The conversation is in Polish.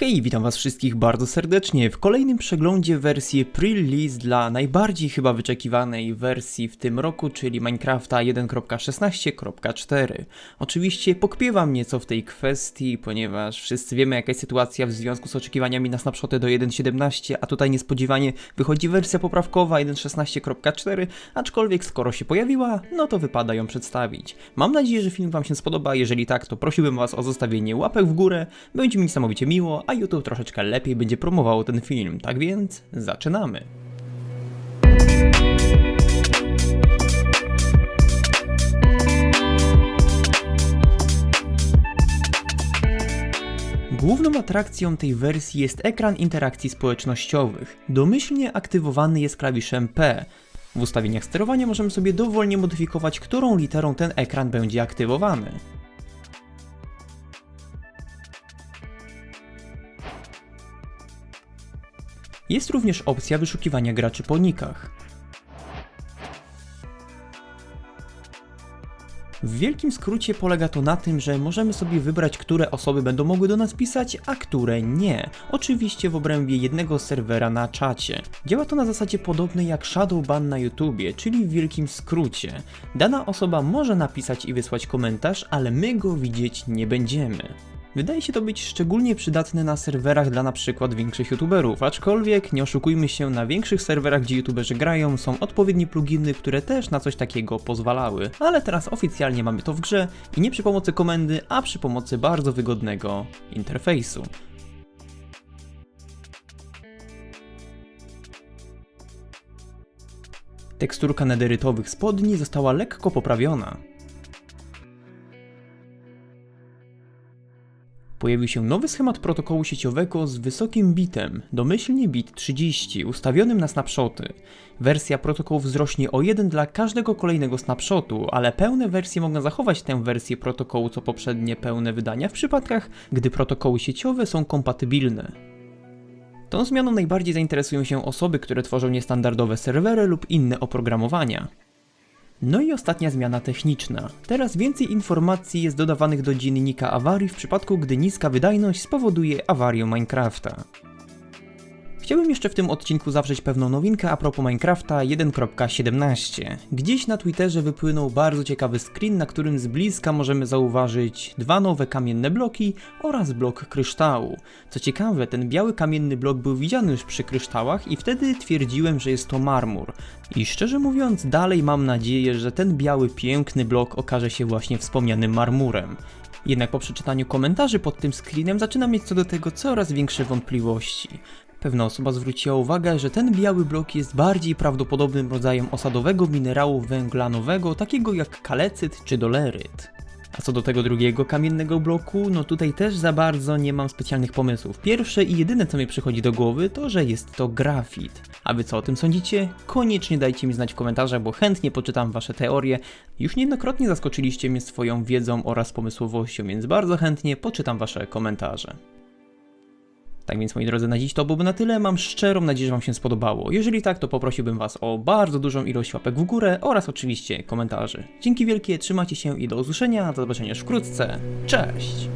Hej, witam was wszystkich bardzo serdecznie w kolejnym przeglądzie wersji pre-release dla najbardziej chyba wyczekiwanej wersji w tym roku, czyli Minecrafta 1.16.4. Oczywiście pokpiewam nieco w tej kwestii, ponieważ wszyscy wiemy jaka jest sytuacja w związku z oczekiwaniami na snapshoty do 1.17, a tutaj niespodziewanie wychodzi wersja poprawkowa 1.16.4, aczkolwiek skoro się pojawiła, no to wypada ją przedstawić. Mam nadzieję, że film wam się spodoba, jeżeli tak, to prosiłbym was o zostawienie łapek w górę, będzie mi niesamowicie miło, a YouTube troszeczkę lepiej będzie promował ten film. Tak więc zaczynamy. Główną atrakcją tej wersji jest ekran interakcji społecznościowych. Domyślnie aktywowany jest klawiszem P. W ustawieniach sterowania możemy sobie dowolnie modyfikować, którą literą ten ekran będzie aktywowany. Jest również opcja wyszukiwania graczy po nikach. W wielkim skrócie polega to na tym, że możemy sobie wybrać, które osoby będą mogły do nas pisać, a które nie. Oczywiście w obrębie jednego serwera na czacie. Działa to na zasadzie podobnej jak Shadowban na YouTubie, czyli w wielkim skrócie. Dana osoba może napisać i wysłać komentarz, ale my go widzieć nie będziemy. Wydaje się to być szczególnie przydatne na serwerach dla przykład większych youtuberów, aczkolwiek nie oszukujmy się, na większych serwerach, gdzie youtuberzy grają, są odpowiednie pluginy, które też na coś takiego pozwalały. Ale teraz oficjalnie mamy to w grze i nie przy pomocy komendy, a przy pomocy bardzo wygodnego interfejsu. Teksturka nederytowych spodni została lekko poprawiona. Pojawił się nowy schemat protokołu sieciowego z wysokim bitem, domyślnie bit 30, ustawionym na snapshoty. Wersja protokołu wzrośnie o 1 dla każdego kolejnego snapshotu, ale pełne wersje mogą zachować tę wersję protokołu co poprzednie pełne wydania w przypadkach, gdy protokoły sieciowe są kompatybilne. Tą zmianą najbardziej zainteresują się osoby, które tworzą niestandardowe serwery lub inne oprogramowania. No i ostatnia zmiana techniczna. Teraz więcej informacji jest dodawanych do dziennika awarii w przypadku, gdy niska wydajność spowoduje awarię Minecrafta. Chciałbym jeszcze w tym odcinku zawrzeć pewną nowinkę a propos Minecrafta 1.17. Gdzieś na Twitterze wypłynął bardzo ciekawy screen, na którym z bliska możemy zauważyć dwa nowe kamienne bloki oraz blok kryształu. Co ciekawe, ten biały kamienny blok był widziany już przy kryształach i wtedy twierdziłem, że jest to marmur. I szczerze mówiąc, dalej mam nadzieję, że ten biały piękny blok okaże się właśnie wspomnianym marmurem. Jednak po przeczytaniu komentarzy pod tym screenem zaczynam mieć co do tego coraz większe wątpliwości. Pewna osoba zwróciła uwagę, że ten biały blok jest bardziej prawdopodobnym rodzajem osadowego minerału węglanowego, takiego jak kalecyt czy doleryt. A co do tego drugiego kamiennego bloku, no tutaj też za bardzo nie mam specjalnych pomysłów. Pierwsze i jedyne co mi przychodzi do głowy to, że jest to grafit. A wy co o tym sądzicie? Koniecznie dajcie mi znać w komentarzach, bo chętnie poczytam wasze teorie. Już niejednokrotnie zaskoczyliście mnie swoją wiedzą oraz pomysłowością, więc bardzo chętnie poczytam wasze komentarze. Tak więc moi drodzy, na dziś to byłoby na tyle. Mam szczerą nadzieję, że Wam się spodobało. Jeżeli tak, to poprosiłbym Was o bardzo dużą ilość łapek w górę oraz oczywiście komentarzy. Dzięki wielkie, trzymajcie się i do usłyszenia. Do zobaczenia już wkrótce. Cześć!